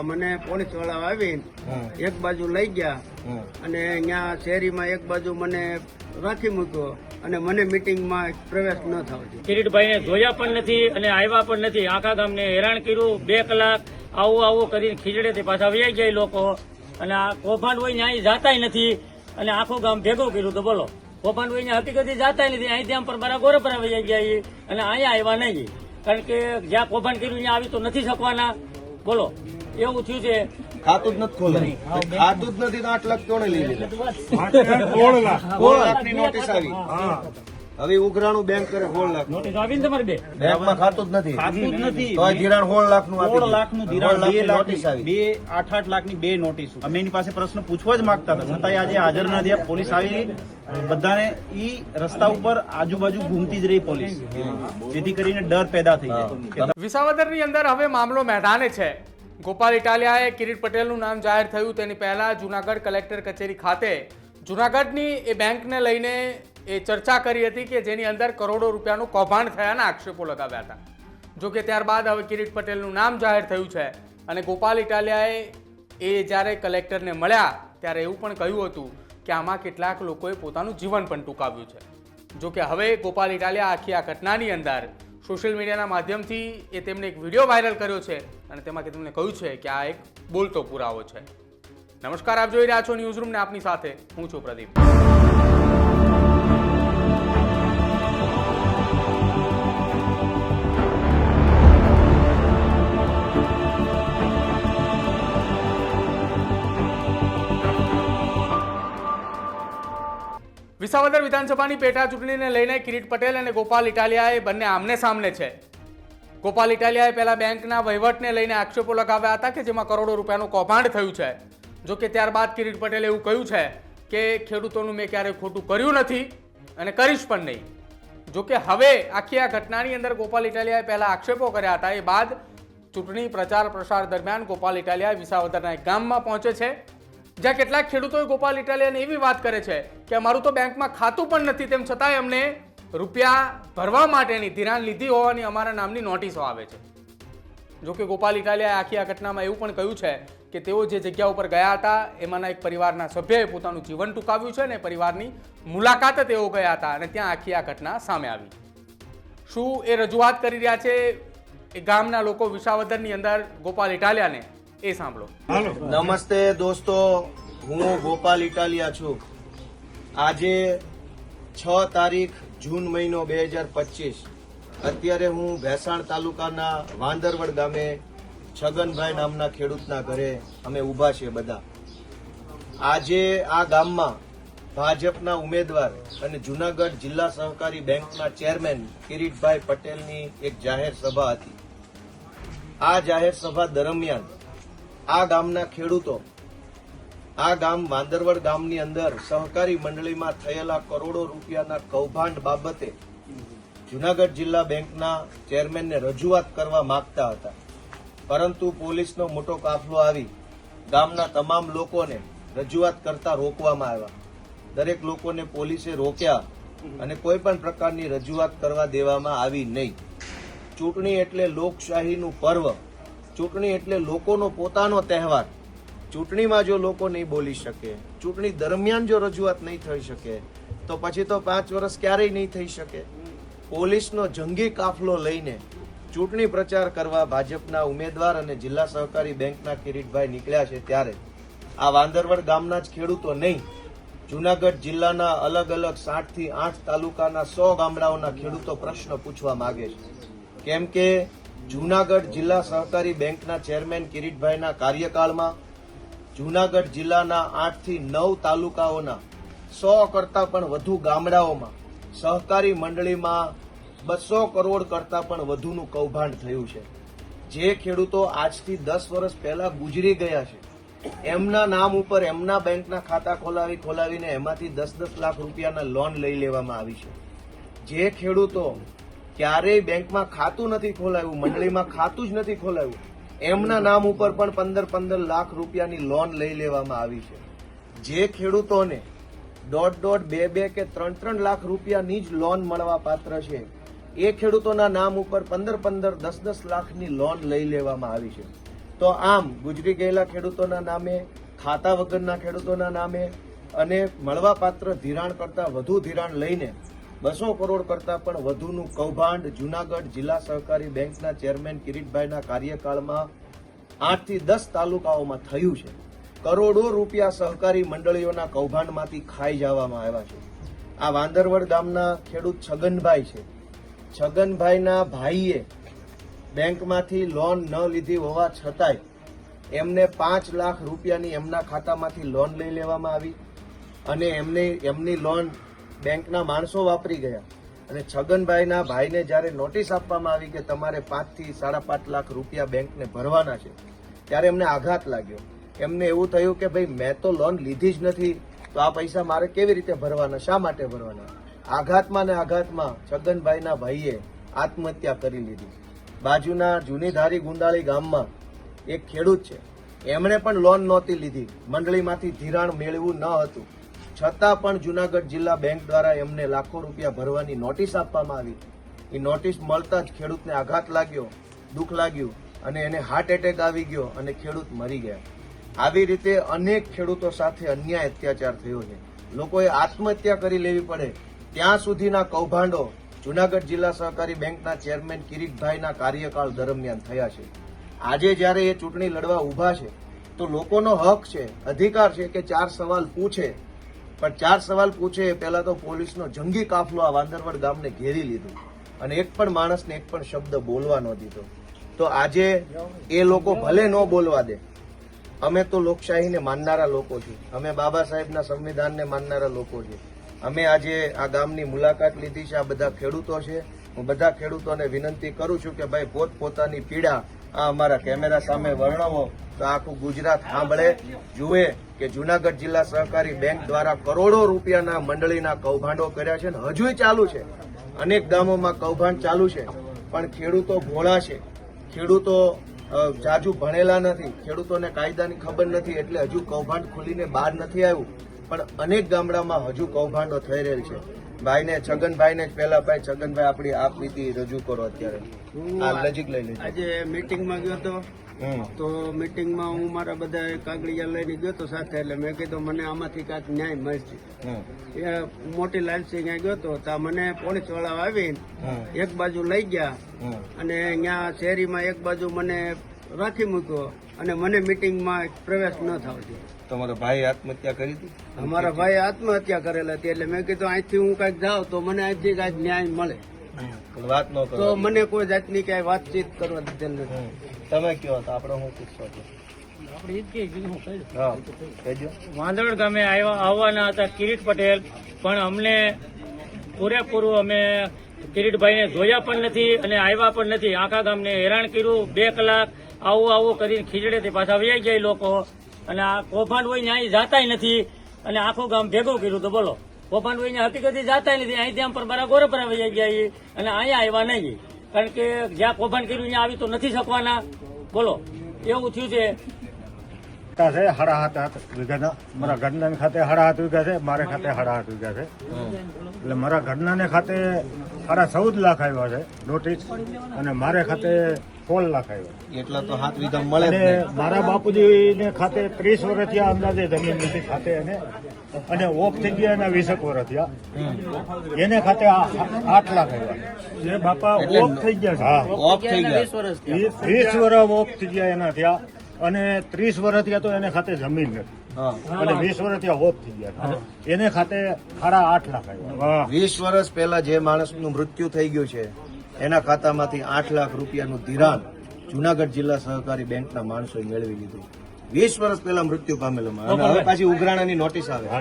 મને પોલીસવાળા આવી એક બાજુ લઈ ગયા અને અહીંયા શેરીમાં એક બાજુ મને રાખી મૂક્યો અને મને મિટિંગમાં પ્રવેશ ન થવો કિરીટભાઈને જોયા પણ નથી અને આવ્યા પણ નથી. આખા ગામને હેરાન કર્યું. બે કલાક આવું આવું કરીને ખીચડેથી પાછા વ્યાઈ ગયા લોકો. અને આ કૌભાંડ હોય ને અહીં જાતાય નથી અને આખું ગામ ભેગું કર્યું તો બોલો. કૌભાંડ હોય ને હકીકતે જાતાય નથી. અહીંથી આમ પર બરા ગોરપરા વૈયા ગયા અને અહીંયા આવ્યા નહીં. કારણ કે જ્યાં કૌભાંડ કર્યું ત્યાં આવી તો નથી શકવાના. બોલો. એવું થયું છે. ખાતું જ નથી ખોલાયું ખાતું જ નથી તો આઠ લાખ કોને લઈ લીધા? સોળ લાખની નોટિસ આવી? હવે ઉઘરાણું બેંક કરે સોળ લાખ. નોટિસ આવી ને તમારી બે? બેંકમાં ખાતું જ નથી. ખાતું જ નથી. તો ધિરાણ સોળ લાખનું સોળ લાખનું ધિરાણ બે નોટિસ આવી. બે આઠ આઠ લાખની બે નોટિસ. અમે એની પાસે પ્રશ્ન પૂછવા જ માંગતા હતા. છતાં આજે હાજર ના થયા. પોલીસ આવી બધાને ઈ રસ્તા ઉપર આજુબાજુ ઘૂમતી જ રહી પોલીસ. જેથી કરીને ડર પેદા થઈ જાય. વિસાવદરની અંદર હવે મામલો મેદાને છે. ગોપાલ ઇટાલિયાએ કિરીટ પટેલનું નામ જાહેર થયું. તેની પહેલાં જુનાગઢ કલેક્ટર કચેરી ખાતે જુનાગઢની એ બેંકને લઈને એ ચર્ચા કરી હતી કે જેની અંદર કરોડો રૂપિયાનું કૌભાંડ થયાના આક્ષેપો લગાવ્યા હતા. જો કે ત્યારબાદ હવે કિરીટ પટેલનું નામ જાહેર થયું છે અને ગોપાલ ઇટાલિયાએ એ જ્યારે કલેક્ટરને મળ્યા ત્યારે એવું પણ કહ્યું હતું કે આમાં કેટલાક લોકોએ પોતાનું જીવન પણ ટૂંકાવ્યું છે. જો કે હવે ગોપાલ ઇટાલિયા આખી આ ઘટનાની અંદર સોશિયલ મીડિયાના માધ્યમથી એ તેમણે એક વીડિયો વાયરલ કર્યો છે અને તેમાંથી તેમણે કહ્યું છે કે આ એક બોલતો પુરાવો છે. નમસ્કાર, આપ જોઈ રહ્યા છો ન્યૂઝ રૂમને આપની સાથે હું છું પ્રદીપ. વિસાવદર વિધાનસભાની પેટા ચૂંટણીને લઈને કિરીટ પટેલ અને ગોપાલ ઇટાલિયાએ બંને આમને સામને છે. ગોપાલ ઇટાલિયાએ પહેલા બેંકના વહીવટને લઈને આક્ષેપો લગાવ્યા હતા કે જેમાં કરોડો રૂપિયાનું કૌભાંડ થયું છે. જો કે ત્યારબાદ કિરીટ પટેલે એવું કહ્યું છે કે ખેડૂતોનું મેં ક્યારેય ખોટું કર્યું નથી અને કરીશ પણ નહીં. જો કે હવે આખી આ ઘટનાની અંદર ગોપાલ ઇટાલિયાએ પહેલા આક્ષેપો કર્યા હતા. એ બાદ ચૂંટણી પ્રચાર પ્રસાર દરમિયાન ગોપાલ ઇટાલિયા વિસાવદરના એક ગામમાં પહોંચે છે. જ્યાં કેટલાક ખેડૂતોએ ગોપાલ ઇટાલિયાને એવી વાત કરે છે કે અમારું તો બેંકમાં ખાતું પણ નથી, તેમ છતાંય અમને રૂપિયા ભરવા માટેની ધિરાણ લીધી હોવાની અમારા નામની નોટિસો આવે છે. જોકે ગોપાલ ઇટાલિયાએ આખી આ ઘટનામાં એવું પણ કહ્યું છે કે તેઓ જે જગ્યા ઉપર ગયા હતા, એમાંના એક પરિવારના સભ્યએ પોતાનું જીવન ટૂંકાવ્યું છે અને પરિવારની મુલાકાતે તેઓ ગયા હતા અને ત્યાં આખી આ ઘટના સામે આવી. શું એ રજૂઆત કરી રહ્યા છે? એ ગામના લોકો વિસાવદરની અંદર ગોપાલ ઇટાલિયાને એ સાંભળો. નમસ્તે દોસ્તો હું ગોપાલ ઇટાલિયા છું. આજે છ તારીખ જૂન મહિનો બે હજાર પચીસ. અત્યારે હું ભેસાણ તાલુકાના વાંદરવડ ગામે છગનભાઈ નામના ખેડૂતના ઘરે અમે ઊભા છીએ બધા. આજે આ ગામમાં ભાજપના ઉમેદવાર અને જુનાગઢ જિલ્લા સહકારી બેંકના ચેરમેન કિરીટભાઈ પટેલની એક જાહેર સભા હતી. આ જાહેર સભા દરમિયાન આ ગામના ખેડૂતો, આ ગામ વાંદરવડ ગામની અંદર સહકારી મંડળીમાં થયેલા કરોડો રૂપિયાના કૌભાંડ બાબતે જુનાગઢ જિલ્લા બેંકના ચેરમેનને રજૂઆત કરવા માંગતા હતા. પરંતુ પોલીસનો મોટો કાફલો આવી ગામના તમામ લોકોને રજૂઆત કરતા રોકવામાં આવ્યા. દરેક લોકોને પોલીસે રોક્યા અને કોઈ પણ પ્રકારની રજૂઆત કરવા દેવામાં આવી નહીં. ચૂંટણી એટલે લોકશાહીનું પર્વ. ચૂંટણી એટલે લોકોનો પોતાનો તહેવાર. ચૂંટણીમાં જો લોકો નહીં બોલી શકે, ચૂંટણી દરમિયાન જો રજૂઆત નહીં થઈ શકે, તો પછી તો પાંચ વર્ષ ક્યારેય નહીં થઈ શકે. પોલીસનો જંગી કાફલો લઈને ચૂંટણી પ્રચાર કરવા ભાજપના ઉમેદવાર અને જિલ્લા સહકારી બેંકના કિરીટભાઈ નીકળ્યા છે ત્યારે. આ વાંદરવડ ગામના જ ખેડૂતો નહીં, જુનાગઢ જિલ્લાના અલગ અલગ સાતથી આઠ તાલુકાના સો ગામડાઓના ખેડૂતો પ્રશ્ન પૂછવા માગે છે. કેમ કે જુનાગઢ જિલ્લા સહકારી બેંકના ચેરમેન કિરીટભાઈના કાર્યકાળમાં જુનાગઢ જિલ્લાના આઠથી નવ તાલુકાઓના સો કરતાં પણ વધુ ગામડાઓમાં સહકારી મંડળીમાં બસો કરોડ કરતાં પણ વધુનું કૌભાંડ થયું છે. જે ખેડૂતો આજથી દસ વર્ષ પહેલા ગુજરી ગયા છે. એમના નામ ઉપર એમના બેંકના ખાતા ખોલાવી ખોલાવીને એમાંથી દસ દસ લાખ રૂપિયાના લોન લઈ લેવામાં આવી છે. જે ખેડૂતો ક્યારેય બેંકમાં ખાતું નથી ખોલાવ્યું મંડળીમાં ખાતું જ નથી ખોલાયું. એમના નામ ઉપર પણ પંદર પંદર લાખ રૂપિયાની લોન લઈ લેવામાં આવી છે. જે ખેડૂતોને દોઢ દોઢ બે બે કે ત્રણ ત્રણ લાખ રૂપિયાની જ લોન મળવા પાત્ર છે, એ ખેડૂતોના નામ ઉપર પંદર પંદર દસ દસ લાખની લોન લઈ લેવામાં આવી છે. તો આમ ગુજરી ગયેલા ખેડૂતોના નામે, ખાતા વગરના ખેડૂતોના નામે અને મળવાપાત્ર ધિરાણ કરતાં વધુ ધિરાણ લઈને બસો કરોડ કરતા પણ વધુનું કૌભાંડ જુનાગઢ જિલ્લા સહકારી બેંકના ચેરમેન કિરીટભાઈના કાર્યકાળમાં આઠથી દસ તાલુકાઓમાં થયું છે. કરોડો રૂપિયા સહકારી મંડળીઓના કૌભાંડમાંથી ખાઈ જવામાં આવ્યા છે. આ વાંદરવડ ગામના ખેડૂત છગનભાઈ છે. છગનભાઈના ભાઈએ બેંકમાંથી લોન ન લીધી હોવા છતાંય એમને પાંચ લાખ રૂપિયાની એમના ખાતામાંથી લોન લઈ લેવામાં આવી અને એમને એમની લોન બેંકના માણસો વાપરી ગયા. અને છગનભાઈના ભાઈને જ્યારે નોટિસ આપવામાં આવી કે તમારે પાંચથી સાડા પાંચ લાખ રૂપિયા બેંકને ભરવાના છે, ત્યારે એમને આઘાત લાગ્યો. એમને એવું થયું કે ભાઈ, મેં તો લોન લીધી જ નથી, તો આ પૈસા મારે કેવી રીતે ભરવાના, શા માટે ભરવાના? આઘાતમાં ને આઘાતમાં છગનભાઈના ભાઈએ આત્મહત્યા કરી લીધી. બાજુના જૂનીધારી ગુંદાળી ગામમાં એક ખેડૂત છે. એમણે પણ લોન નહોતી લીધી. મંડળીમાંથી ધિરાણ મેળવું ન હતું. છતાં પણ જુનાગઢ જિલ્લા બેંક દ્વારા એમને લાખો રૂપિયા ભરવાની નોટિસ આપવામાં આવી. એ નોટિસ મળતા જ ખેડૂતને આઘાત લાગ્યો, દુઃખ લાગ્યું અને એને હાર્ટ એટેક આવી ગયો અને ખેડૂત મરી ગયા. આવી રીતે અનેક ખેડૂતો સાથે અન્યાય અત્યાચાર થયો છે. લોકોએ આત્મહત્યા કરી લેવી પડે. ત્યાં સુધીના કૌભાંડો જુનાગઢ જિલ્લા સહકારી બેંકના ચેરમેન કિરીટભાઈના કાર્યકાળ દરમિયાન થયા છે. આજે જ્યારે એ ચૂંટણી લડવા ઊભા છે, તો લોકોનો હક છે, અધિકાર છે કે ચાર સવાલ પૂછે પણ ચાર સવાલ પૂછે એ પહેલા તો પોલીસનો જંગી કાફલો આ વાંદરવડ ગામને ઘેરી લીધું અને એક પણ માણસને એક પણ શબ્દ બોલવા ન દીધો. તો આજે એ લોકો ભલે ન બોલવા દે, અમે તો લોકશાહીને માનનારા લોકો છીએ. અમે બાબા સાહેબના સંવિધાનને માનનારા લોકો છીએ. અમે આજે આ ગામની મુલાકાત લીધી છે, આ બધા ખેડૂતો છે. હું બધા ખેડૂતોને વિનંતી કરું છું કે ભાઈ પોત પોતાની પીડા આ અમારા કેમેરા સામે વર્ણવો. તો આખું ગુજરાત સાંભળે, જુએ કે જુનાગઢ જિલ્લા સહકારી બેંક દ્વારા કરોડો રૂપિયાના મંડળીના કૌભાંડો કર્યા છે અને હજુય ચાલુ છે. અનેક ગામોમાં કૌભાંડ ચાલુ છે, પણ ખેડૂતો ભોળા છે. ખેડૂતો જાજુ ભણેલા નથી, ખેડૂતોને કાયદાની ખબર નથી એટલે હજુ કૌભાંડ ખુલીને બહાર નથી આવ્યું. પણ અનેક ગામડામાં હજુ કૌભાંડો થઈ રહેલ છે. ભાઈને છગનભાઈને જ પહેલા ભાઈ છગનભાઈ આપણી આપ નીતિ રજૂ કરો અત્યારે. આ નજીક લઈ લેજો. આજે મીટિંગમાં ગયો તો હમ. તો મીટિંગમાં હું મારા બધા કાગળિયા લઈને ગયો તો સાથે એટલે મેં કીધું મને આમાંથી કાંઈક ન્યાય મળશે. એ મોટી લાલસી ત્યાં ગયો તો ત્યાં મને પોલીસવાળા આવીને એક બાજુ લઈ ગયા અને ત્યાં શેરીમાં એક બાજુ મને રાખી મૂક્યો. અને મને મીટિંગમાં પ્રવેશ ન થવા દીધો તમારો ભાઈ આત્મહત્યા કરી હતી? અમારા ભાઈ આત્મહત્યા કરેલા હતી એટલે મેં કીધું અહીંથી હું કાંઈક જાઉં તો મને અહીંથી કાંઈક ન્યાય મળે. વાત ન કરો તો મને કોઈ જાતની ક્યાંય વાતચીત કરવા દીધેલ નથી. તમે કયો હતા? આપણે હું પૂછતો હતો? વાંદળ ગામે આવ્યા આવવાના હતા કિરીટ પટેલ પણ અમને પૂરેપૂરું અમે કિરીટભાઈને જોયા પણ નથી અને આવ્યા પણ નથી. આખા ગામને હેરાન કર્યું બે કલાક આવું આવું કરીને ખીજડેથી પાછા વ્યાઈ જાય લોકો. અને આ કૌભાંડ હોય ને અહીં જાતાય નથી. અને આખું ગામ ભેગું કર્યું તો બોલો. કૌભાંડ હોય ને હકીકતે જાતાય નથી. અહીં ત્યાં પણ મારા ગોરપરા વૈયા ગયા અને અહીંયા આવ્યા નહીં કારણ કે જ્યાં કૌભાંડ કર્યું ત્યાં આવી તો નથી શકવાના. બોલો. એવું થયું છે. હાથ વીઘાના. મારા ઘરના ખાતે સાડા હાથ વીઘા છે મારે ખાતે સાડા હાથ વીઘા છે. એટલે મારા ઘરના ખાતે સાડા ચૌદ લાખ આવ્યા છે નોટિસ અને મારે ખાતે સોળ લાખ આવ્યા એટલા તો હાથ વીઘા મળે અને મારા બાપુજી ને ખાતે ત્રીસ વર્ષ થયા અંદાજે જમીન લીધી ખાતે એને અને ઓફ થઈ ગયા એના વીસેક વર્ષ થયા એને ખાતે આ- આઠ લાખ આવ્યા જે બાપા ઓફ થઈ ગયા છે. હા. ઓફ થઈ ગયા. વીસ વીસ વર્ષ ઓફ થઈ ગયા એના થયા અને ત્રીસ વર્ષ થયા તો એને ખાતે જમીન નથી. અને વીસ વર્ષ ત્યાં હોત થઈ ગયા. એને ખાતે સાડા આઠ લાખ આવ્યા. વીસ વર્ષ પહેલા જે માણસનું મૃત્યુ થઈ ગયું છે એના ખાતામાંથી આઠ લાખ રૂપિયાનું ધિરાણ જુનાગઢ જિલ્લા સહકારી બેંકના માણસોએ મેળવી લીધું. વીસ વર્ષ પહેલા મૃત્યુ પામેલો. અને હવે પાછી ઉઘરાણાની નોટિસ આવે. હા,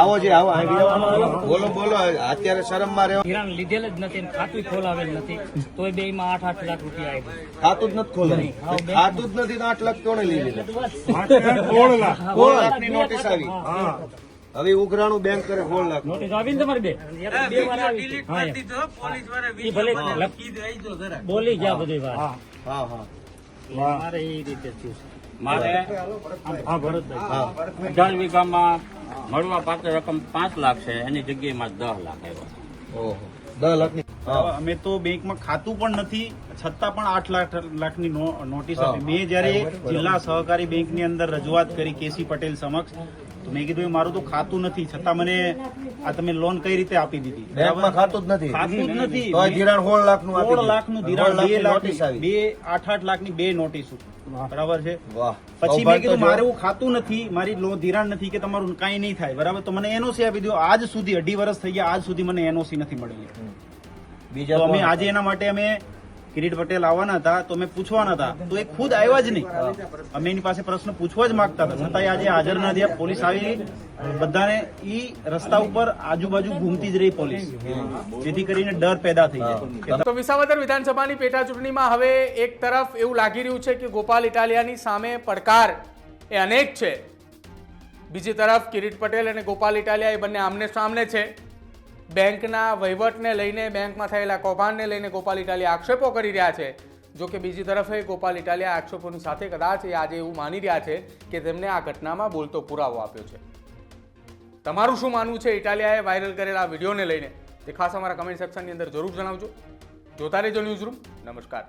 આવો જે આવો બોલો બોલો અત્યારે શરમમાં રહ્યો. ધિરાણ લીધેલ જ નથી ખાતું ખોલાવેલ નથી. તોય બે માં આઠ આઠ લાખ રૂપિયા આવ્યા ખાતું જ નથી ખોલું ખાતું જ નથી તો આઠ લાખ કોને લઈ લીધા? સોળ લાખ. સોળ લાખની નોટિસ આવી. હવે ઉઘરાણું બેંક કરે સોળ લાખ. નોટિસ આવી ને તમારે બે? હા, બોલી ગયા બધી વાત. હા હા. મારે એ રીતે થયું છે. મારે હા ભરતભાઈ. અઢાર વીઘામાં મળવા પાત્ર રકમ પાંચ લાખ છે એની જગ્યાએ દસ લાખ આવ્યા દસ અમે તો બેંકમાં ખાતું પણ નથી છતાં પણ આઠ લાખ લાખની નોટિસ આપી. મેં જયારે જિલ્લા સહકારી બેંકની અંદર રજૂઆત કરી કેસી પટેલ સમક્ષ તો મેં કીધું મારું તો ખાતું નથી છતાં મને આ તમે લોન કઈ રીતે આપી દીધી? બેંકમાં ખાતું જ નથી. ખાતું જ નથી. ધિરાણ સોળ લાખનું સોળ લાખનું ધિરાણ બે લાખની લાખની નોટિસ આવી. બે આઠ આઠ લાખની બે નોટિસ બરાબર છે? પછી મેં કીધું. મારે એવું ખાતું નથી મારી લો ધિરાણ નથી કે તમારું કાંઈ નહીં થાય. બરાબર? તો મને એનઓસી આપી દો આજ સુધી અઢી વર્ષ થઈ ગયા આજ સુધી મને એનઓસી નથી મળી. બીજા તો અમે આજે એના માટે અમે કિરીટ પટેલ આવવાના હતા તો મેં પૂછવાના હતા. તો એ ખુદ આવ્યા જ નહીં. અમે એની પાસે પ્રશ્ન પૂછવા જ માંગતા હતા. છતાં આજે હાજર ના થયા પોલીસ આવી બધાને ઈ રસ્તા ઉપર આજુબાજુ ઘૂમતી જ રહી પોલીસ. જેથી કરીને ડર પેદા થઈ જાય. તો વિસાવદર વિધાનસભાની પેટા ચૂંટણીમાં હવે એક તરફ એવું લાગી રહ્યું છે કે ગોપાલ ઇટાલિયાની સામે પડકાર એ અનેક છે. બીજી તરફ કિરીટ પટેલ અને ગોપાલ ઇટાલિયા એ બંને આમને સામને છે. બેંકના વહીવટને લઈને બેંકમાં થયેલા કૌભાંડને લઈને ગોપાલ ઇટાલિયા આક્ષેપો કરી રહ્યા છે. જો કે બીજી તરફે ગોપાલ ઇટાલિયા આક્ષેપોની સાથે કદાચ એ આજે એવું માની રહ્યા છે કે તેમને આ ઘટનામાં બોલતો પુરાવો આપ્યો છે. તમારું શું માનવું છે? ઇટાલિયાએ વાયરલ કરેલા વિડીયોને લઈને તે ખાસ અમારા કમેન્ટ સેક્શનની અંદર જરૂર જણાવજો. જોતા રહેજો ન્યૂઝ રૂમ નમસ્કાર.